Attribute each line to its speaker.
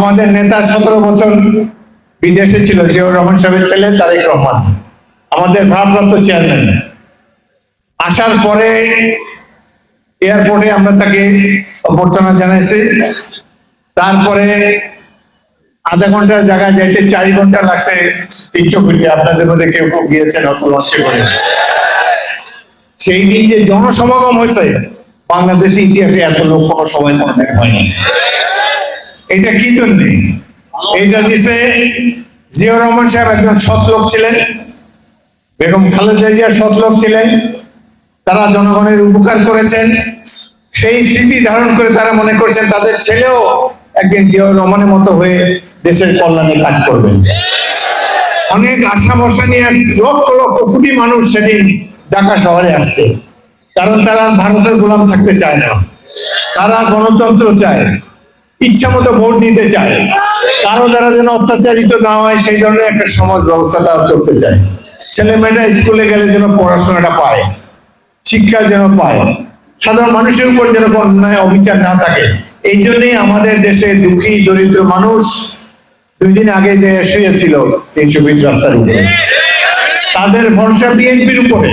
Speaker 1: আমাদের নেতা সতেরো বছর বিদেশে ছিল, জিয়াউর রহমান সাহেবের ছেলে তারেক রহমান। আমাদের ভারপ্রাপ্ত চেয়ারম্যান। আসার পরে এয়ারপোর্টে আমরা তাকে অভ্যর্থনা জানাইছি। তারপরে আধা ঘণ্টার জায়গায় যাইতে চার ঘণ্টা লাগছে, তিনশো ফিটে আপনাদের মধ্যে কেউ কেউ গিয়েছেন অত লঞ্চে করে। সেই দিন যে জনসমাগম হয়েছে বাংলাদেশের ইতিহাসে এত লোক কোনো সময় মনে হয়নি এটা কি জন্যে? এটা দিছে জিয়াউর রহমান সাহেব একজন সৎ লোক ছিলেন। বেগম খালেদা জিয়া সৎ লোক ছিলেন। তারা জনগণের উপকার করেছেন। সেই স্মৃতি ধারণ করে তারা মনে করছেন তাদের ছেলেও একদিন জিয়াউর রহমানের মতো হয়ে দেশের কল্যাণে কাজ করবেন। অনেক আশা ভরসা নিয়ে লক্ষ লক্ষ কোটি মানুষ সেদিন ঢাকা শহরে আসছে। কারণ তারা ভারতের গোলাম থাকতে চায় না। তারা গণতন্ত্র চায়। ইচ্ছা মতো ভোট দিতে চায়। কারও দ্বারা যেন অত্যাচারিত না হয়, সেই ধরনের একটা সমাজ ব্যবস্থা তারা চলতে চায়। ছেলে মেয়েরা স্কুলে গেলে যেন পড়াশোনাটা পায়, শিক্ষা যেন পায়, সাধারণ মানুষের উপর যেন অন্যায় অবিচার না থাকে। এই জন্যই আমাদের দেশে দুঃখী, দরিদ্র মানুষ দুই দিন আগে যে শুয়েছিল তিনশো ফিট রাস্তার উপরে, তাদের ভরসা বিএনপির উপরে।